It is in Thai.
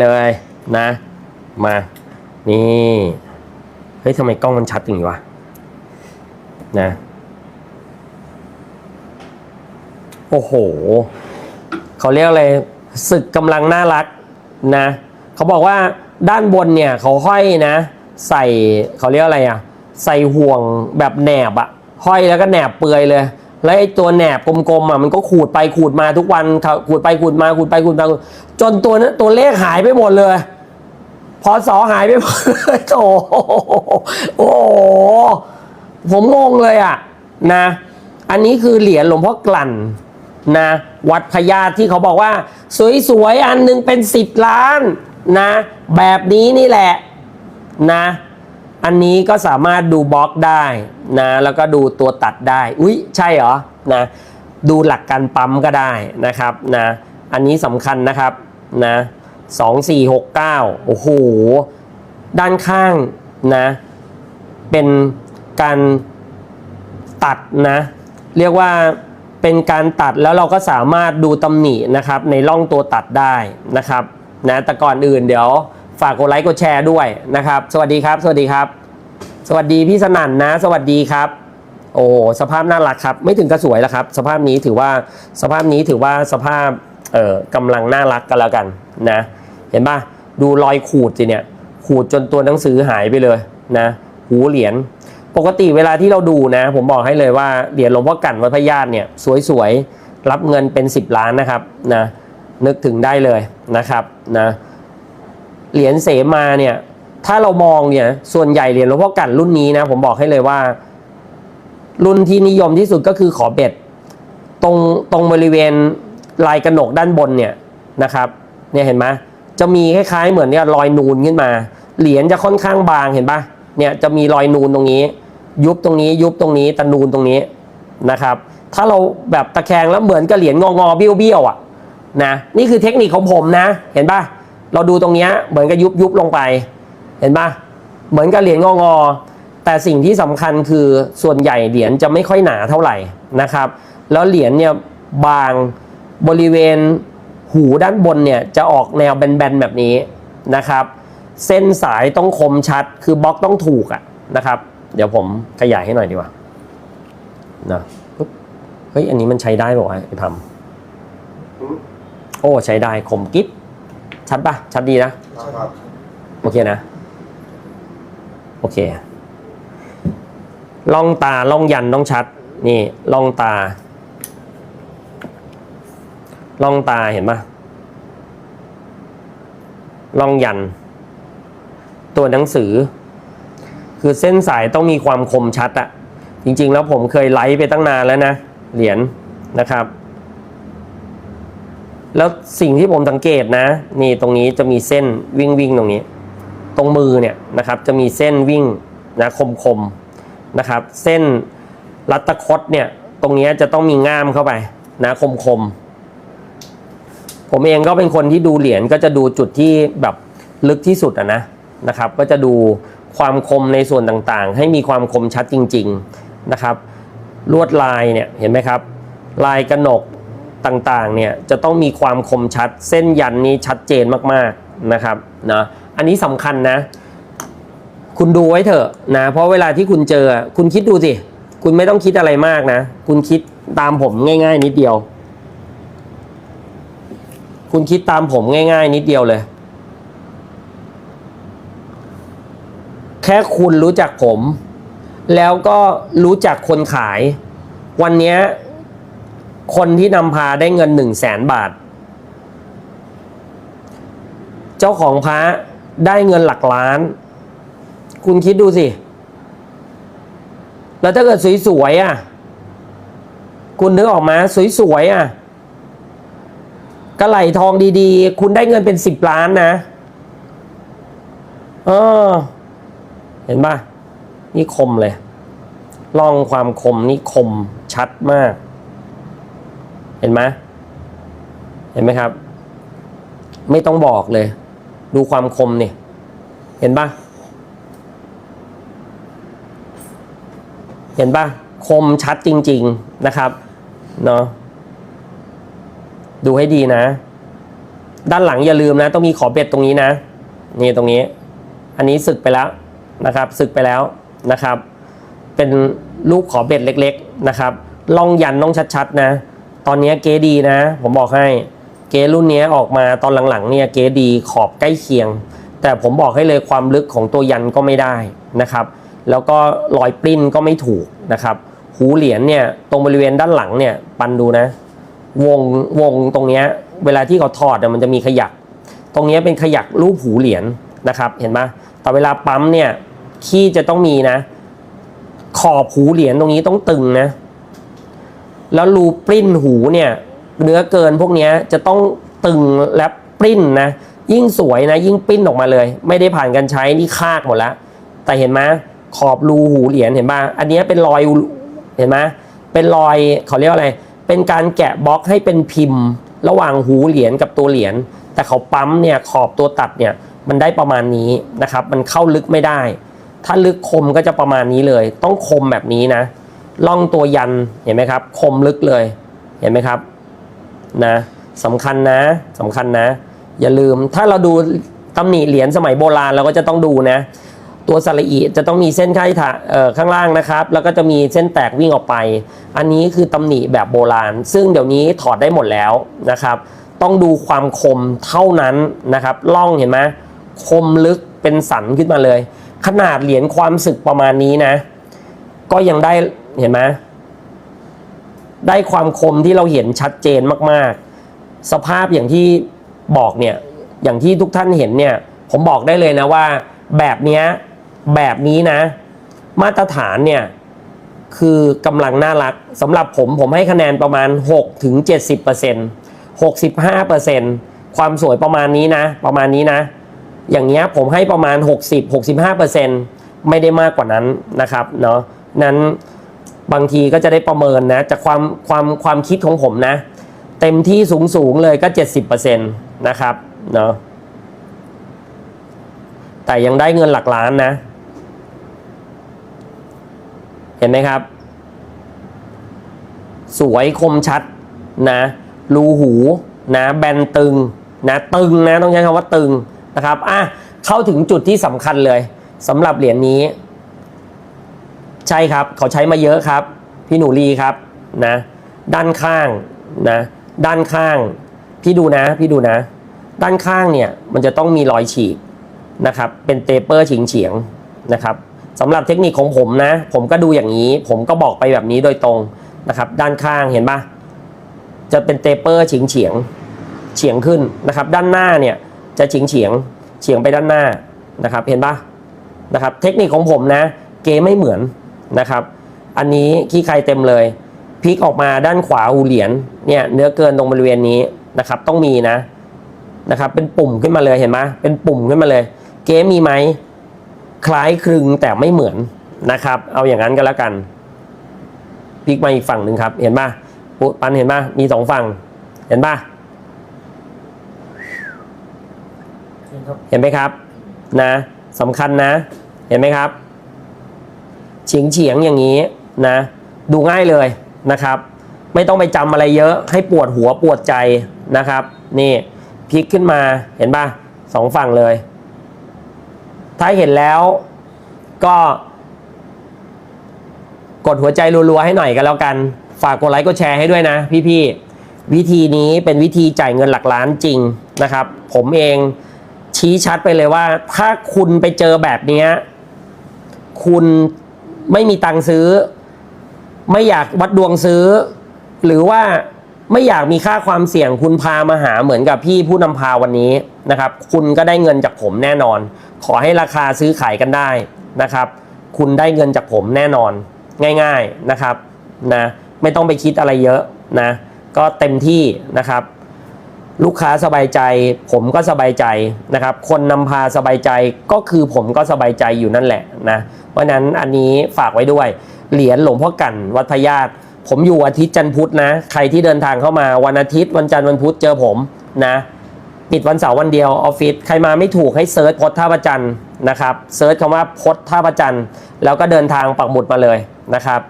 เลยนะ มา นี่ เฮ้ยทำไมกล้องมันชัดอย่างนี้วะ นะ โอ้โห เขาเรียกอะไรศึกกำลังน่ารักนะ เขาบอกว่าด้านบนเนี่ยเขาห้อยนะ ใส่เขาเรียกอะไรอะใส่ห่วงแบบแหนบอะห้อยแล้วก็แหนบเปลือยเลย แล้วไอ้ตัวแหนบกลมๆอะมันก็ขูดไปขูดมาทุกวันขูดไปขูดมาขูดไปขูดมาจนตัวนั้นตัวเลขหายไปหมดเลย พอสอหายไปหมดเลยโอ้โหโอ้โหผมงงเลยอะนะ อันนี้คือเหรียญหลวงพ่อกลั่นนะ วัดพญาที่เขาบอกว่า สวยๆ อันหนึงเป็นสิบล้านนะ แบบนี้นี่แหละนะ อันนี้ก็สามารถดูบล็อกได้นะ แล้วก็ดูตัวตัดได้ อุ๊ย ใช่เหรอ นะ ดูหลักการปั๊มก็ได้นะครับนะ อันนี้สำคัญนะครับนะสองสี่หกเก้าโอ้โห ด้านข้างนะ เป็นการตัดนะ เรียกว่าเป็นการตัดแล้วเราก็สามารถดูตำหนินะครับในร่องตัวตัดได้นะครับนะแต่ก่อนอื่นเดี๋ยว ฝากกดไลค์กดแชร์ด้วยนะครับ สวัสดีครับ สวัสดีครับ สวัสดีพี่สนั่นนะ สวัสดีครับ โอ้สภาพน่ารักครับ ไม่ถึงกระสวยแล้วครับ สภาพนี้ถือว่าสภาพนี้ถือว่าสภาพเอ่อกำลังน่ารักกันแล้วกันนะ เห็นปะดูรอยขูดสิเนี่ย ขูดจนตัวหนังสือหายไปเลยนะ หูเหรียญปกติเวลาที่เราดูนะ ผมบอกให้เลยว่าเหรียญหลวงพ่อกั่นวัดพญาติเนี่ยสวยๆรับเงินเป็น 10 ล้านนะครับนะนึกถึงได้เลยนะครับนะ เหรียญเสมาเนี่ย ถ้าเรามองเนี่ย ส่วนใหญ่เหรียญหลวงพ่อกั่นรุ่นนี้นะ ผมบอกให้เลยว่า รุ่นที่นิยมที่สุดก็คือขอเบ็ด ตรงตรงบริเวณลายกระหนกด้านบนเนี่ยนะครับ เนี่ยเห็นไหมจะมีคล้ายๆเหมือนเนี่ยรอยนูนขึ้นมา เหรียญจะค่อนข้างบางเห็นปะเนี่ยจะมีรอยนูนตรงนี้ ยุบตรงนี้ ยุบตรงนี้ตะนูนตรงนี้นะครับ ถ้าเราแบบตะแคงแล้วเหมือนกับเหรียญงองอๆเบี้ยวเบี้ยวๆอะนะนี่คือเทคนิคของผมนะ เห็นปะ เราดูตรงเนี้ยเหมือนกับยุบยุบลงไป เห็นปะเหมือนกับเหรียญงองอๆแต่สิ่งที่สำคัญคือส่วนใหญ่เหรียญจะไม่ค่อยหนาเท่าไหร่นะครับ แล้วเหรียญเนี่ยบางบริเวณหูด้านบนเนี่ยจะออกแนวแบนๆแบบนี้นะครับ เส้นสายต้องคมชัดคือบล็อกต้องถูกอะนะครับ เดี๋ยวผมขยายให้หน่อยดีกว่านะเฮ้ยอันนี้มันใช้ได้ป่าวไอ้พัมโอ้ใช้ได้คมกิ๊บ ชัดปะชัดดีนะ ครับโอเคนะ โอเคล่องตาล่องยันต้องชัด นี่ล่องตาล่องตาเห็นปะล่องยัน ตัวหนังสือ คือเส้นสายต้องมีความคมชัดอะจริง ๆ แล้วผมเคยไลฟ์ไปตั้งนานแล้วนะ เหรียญนะครับ แล้วสิ่งที่ผมสังเกตนะ นี่ตรงนี้จะมีเส้นวิ่งวิ่งตรงนี้ ตรงมือเนี่ยนะครับจะมีเส้นวิ่งนะคมคมนะครับ เส้นรัตคดเนี่ยตรงนี้จะต้องมีง่ามเข้าไปนะคมคมผมเองก็เป็นคนที่ดูเหรียญก็จะดูจุดที่แบบลึกที่สุดอะนะนะครับ ก็จะดูความคมในส่วนต่างๆ ให้มีความคมชัดจริง ๆนะครับ ลวดลายเนี่ยเห็นไหมครับ ลายกระหนก ต่างๆเนี่ยจะต้องมีความคมชัด เส้นยันนี้ชัดเจนมากๆนะครับนะอันนี้สำคัญนะ คุณดูไว้เถอะนะเพราะเวลาที่คุณเจอคุณคิดดูสิคุณไม่ต้องคิดอะไรมากนะ คุณคิดตามผมง่าย ๆ นิดเดียว คุณคิดตามผมง่าย ๆ นิดเดียวเลย แค่คุณรู้จักผม แล้วก็รู้จักคนขาย วันนี้ คนที่นำพาได้เงินหนึ่งแสนบาท เจ้าของพระได้เงินหลักล้าน คุณคิดดูสิ แล้วถ้าเกิดสวยๆอะ คุณนึกออกมาสวยๆอะกระไหลทองดีๆ คุณได้เงินเป็นสิบล้านนะเออเห็นป่ะ นี่คมเลยลองความคมนี่คมชัดมาก เห็นไหมเห็นไหมครับ ไม่ต้องบอกเลย ดูความคมนี่เห็นปะเห็นปะคมชัดจริง ๆนะครับเนาะดูให้ดีนะ ด้านหลังอย่าลืมนะ ต้องมีขอบเบ็ดตรงนี้นะ นี่ตรงนี้ อันนี้สึกไปแล้วนะครับ สึกไปแล้วนะครับ เป็นรูปขอบเบ็ดเล็ก ๆนะครับล่องยันต้องชัดๆนะ อนนี้เกดีนะ ผมบอกให้เก๋รุ่นนี้ออกมาตอนหลังๆเนี่ยเกดีขอบใกล้เคียง แต่ผมบอกให้เลยความลึกของตัวยันก็ไม่ได้นะครับ แล้วก็รอยปริ้นก็ไม่ถูกนะครับ หูเหรียญเนี่ยตรงบริเวณด้านหลังเนี่ยปันดูนะ วงวงตรงเนี้ยเวลาที่เขาถอดเนี่ยมันจะมีขยัก ตรงนี้เป็นขยักรูปหูเหรียญนะครับเห็นไหมแต่เวลาปั๊มเนี่ยขี้จะต้องมีนะ ขอบหูเหรียญตรงนี้ต้องตึงนะ แล้วรูปริ้นหูเนี่ยเนื้อเกินพวกนี้จะต้องตึงและปริ้นนะ ยิ่งสวยนะ ยิ่งปริ้นออกมาเลย ไม่ได้ผ่านการใช้นี่คากหมดแล้ว แต่เห็นไหมขอบรูหูเหรียญเห็นป่ะอันนี้เป็นรอยเห็นไหมเป็นรอยเขาเรียกอะไร เป็นการแกะบล็อกให้เป็นพิมพ์ ระหว่างหูเหรียญกับตัวเหรียญแต่เขาปั๊มเนี่ยขอบตัวตัดเนี่ยมันได้ประมาณนี้นะครับ มันเข้าลึกไม่ได้ ถ้าลึกคมก็จะประมาณนี้เลย ต้องคมแบบนี้นะ ล่องตัวยันเห็นไหมครับ คมลึกเลยเห็นไหมครับนะสำคัญนะสำคัญนะ อย่าลืมถ้าเราดูตำหนิเหรียญสมัยโบราณเราก็จะต้องดูนะ ตัวสระอีจะต้องมีเส้นข้างถาเอ่อข้างล่างนะครับ แล้วก็จะมีเส้นแตกวิ่งออกไป อันนี้คือตำหนิแบบโบราณ ซึ่งเดี๋ยวนี้ถอดได้หมดแล้วนะครับ ต้องดูความคมเท่านั้นนะครับล่องเห็นไหมคมลึกเป็นสันขึ้นมาเลย ขนาดเหรียญความสึกประมาณนี้นะ ก็ยังได้ เห็นไหมได้ความคมที่เราเห็นชัดเจนมาก ๆ สภาพอย่างที่บอกเนี่ย อย่างที่ทุกท่านเห็นเนี่ย ผมบอกได้เลยนะว่า แบบนี้แบบนี้นะ มาตรฐานเนี่ย คือกำลังน่ารักสำหรับผมผมให้คะแนนประมาณ 6 ถึง 70% 65%ความสวยประมาณนี้นะ ประมาณนี้นะ อย่างเงี้ยผมให้ประมาณ 60-65%ไม่ได้มากกว่านั้นนะครับเนาะนั้น บางทีก็จะได้ประเมินนะจากความความความคิดของผมนะ เต็มที่สูงสูงเลยก็ 70%นะครับเนาะแต่ยังได้เงินหลักล้านนะ เห็นไหมครับ สวยคมชัดนะรูหูนะแบนตึงนะตึงนะต้องใช้คำว่าตึงนะครับอะเข้าถึงจุดที่สำคัญเลยสำหรับเหรียญนี้ ใช่ครับเขาใช้มาเยอะครับ พี่หนูรีครับนะด้านข้างนะด้านข้าง พี่ดูนะพี่ดูนะ ด้านข้างเนี่ยมันจะต้องมีรอยฉีกนะครับ เป็นเตเปอร์เฉียงเฉียงๆนะครับสำหรับเทคนิคของผมนะ ผมก็ดูอย่างนี้ ผมก็บอกไปแบบนี้โดยตรงนะครับ ด้านข้างเห็นปะจะเป็นเตเปอร์เฉียงเฉียงเฉียงขึ้นนะครับ ด้านหน้าเนี่ยจะเฉียงเฉียงเฉียงไปด้านหน้านะครับ เห็นปะนะครับ เทคนิคของผมนะ เกไม่เหมือน นะครับ อันนี้ขี้ใครเต็มเลยพลิกออกมาด้านขวาหูเหรียญเนี่ยเนื้อเกินตรงบริเวณนี้นะครับ ต้องมีนะนะครับเป็นปุ่มขึ้นมาเลยเห็นไหมเป็นปุ่มขึ้นมาเลย เกมีไหมคล้ายคลึงแต่ไม่เหมือนนะครับ เอาอย่างนั้นก็แล้วกันพลิกมาอีกฝั่งหนึ่งครับ เห็นป่ะปุ๊ปันเห็นป่ะมีสองฝั่ง เห็นป่ะเห็นไหมครับนะสำคัญนะ เห็นไหมครับ เฉียงเฉียงๆอย่างนี้นะดูง่ายเลยนะครับ ไม่ต้องไปจำอะไรเยอะให้ปวดหัวปวดใจนะครับนี่พลิกขึ้นมาเห็นป่ะสองฝั่งเลย ถ้าเห็นแล้วก็ กดหัวใจรัวๆให้หน่อยกันแล้วกัน ฝากกดไลค์กดแชร์ให้ด้วยนะ พี่ๆวิธีนี้เป็นวิธีจ่ายเงินหลักล้านจริงนะครับ ผมเองชี้ชัดไปเลยว่า ถ้าคุณไปเจอแบบนี้คุณ ไม่มีตังค์ซื้อ ไม่อยากวัดดวงซื้อ หรือว่าไม่อยากมีค่าความเสี่ยงคุณพามาหาเหมือนกับพี่ผู้นำพาวันนี้นะครับ คุณก็ได้เงินจากผมแน่นอน ขอให้ราคาซื้อขายกันได้นะครับ คุณได้เงินจากผมแน่นอน ง่าย ๆนะครับนะไม่ต้องไปคิดอะไรเยอะนะ ก็เต็มที่นะครับ ลูกค้าสบายใจ ผมก็สบายใจนะครับ คนนำพาสบายใจก็คือผมก็สบายใจอยู่นั่นแหละนะ เพราะนั้นอันนี้ฝากไว้ด้วย เหรียญหลวงพ่อกันวัดพญาตผมอยู่อาทิตย์จันทร์พุธนะ ใครที่เดินทางเข้ามาวันอาทิตย์วันจันทร์วันพุธเจอผมนะปิดวันเสาร์วันเดียวออฟฟิศใครมาไม่ถูกให้เซิร์ชพดท่าประจันนะครับเซิร์ชคำว่าพดท่าประจันแล้วก็เดินทางปักหมุดมาเลยนะครับ